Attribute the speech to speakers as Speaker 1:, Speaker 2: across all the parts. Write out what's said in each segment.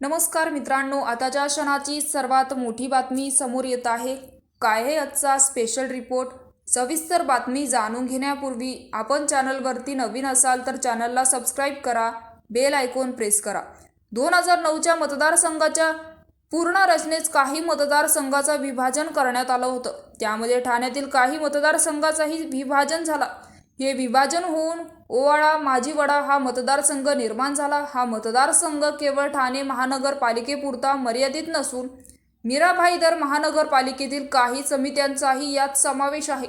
Speaker 1: नमस्कार मित्रांनो आताच्या क्षणाची सर्वात मोठी बातमी समोर येत आहे काय आहे आजचा स्पेशल रिपोर्ट सविस्तर बातमी जाणून घेण्यापूर्वी आपण चॅनलवरती नवीन असाल तर चॅनलला सबस्क्राईब करा बेल आयकॉन प्रेस करा. दोन हजार नऊच्या मतदारसंघाच्या पूर्ण रचनेत काही मतदारसंघाचं विभाजन करण्यात आलं होतं. त्यामध्ये ठाण्यातील काही मतदारसंघाचाही विभाजन झाला. हे विभाजन होऊन ओवाळा माजीवडा हा मतदारसंघ निर्माण झाला. हा मतदारसंघ केवळ ठाणे महानगरपालिकेपुरता मर्यादित नसून मीराभाईदर महानगरपालिकेतील काही समित्यांचाही यात समावेश आहे.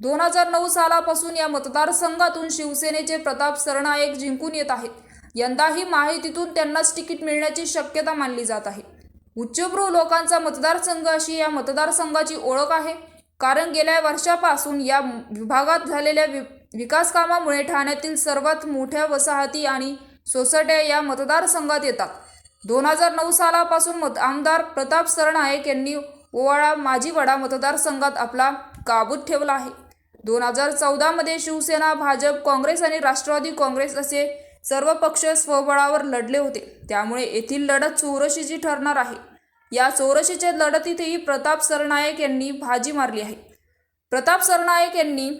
Speaker 1: दोन हजार नऊ सालापासून या मतदारसंघातून शिवसेनेचे प्रताप सरनायक जिंकून येत आहेत. यंदाही माहितीतून त्यांनाच तिकीट मिळण्याची शक्यता मानली जात आहे. उच्चभ्रू लोकांचा मतदारसंघ अशी या मतदारसंघाची ओळख आहे. कारण गेल्या वर्षापासून या विभागात झालेल्या विकासकामामुळे ठाण्यातील सर्वात मोठ्या वसाहती आणि सोसायट्या या मतदारसंघात येतात. दोन हजार नऊ सालापासून मत आमदार प्रताप सरनाईक यांनी ओवाळा माजीवाडा मतदारसंघात आपला काबूत ठेवला आहे. दोन हजार चौदामध्ये शिवसेना भाजप काँग्रेस आणि राष्ट्रवादी काँग्रेस असे सर्व पक्ष स्वबळावर लढले होते. त्यामुळे येथील लढत चौरशीची ठरणार आहे. या चौरशीच्या लढतीतही प्रताप सरनाईक यांनी भाजी मारली आहे. प्रताप सरनाईक यांनी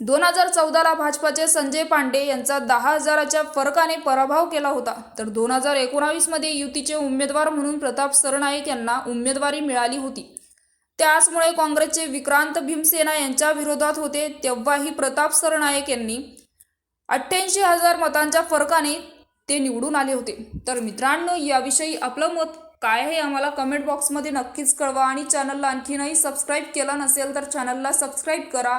Speaker 1: दोन हजार चौदाला भाजपाचे संजय पांडे यांचा दहा हजाराच्या फरकाने पराभव केला होता. तर दोन हजार एकोणावीसमध्ये युतीचे उमेदवार म्हणून प्रताप सरनाईक यांना उमेदवारी मिळाली होती. त्याचमुळे काँग्रेसचे विक्रांत भीमसेना यांच्या विरोधात होते तेव्हाही प्रताप सरनाईक यांनी अठ्ठ्याऐंशी हजार मतांच्या फरकाने ते निवडून आले होते. तर मित्रांनो याविषयी आपलं मत काय आहे आम्हाला कमेंट बॉक्समध्ये नक्कीच कळवा आणि चॅनलला आणखीनही सबस्क्राईब केला नसेल तर चॅनलला सबस्क्राईब करा.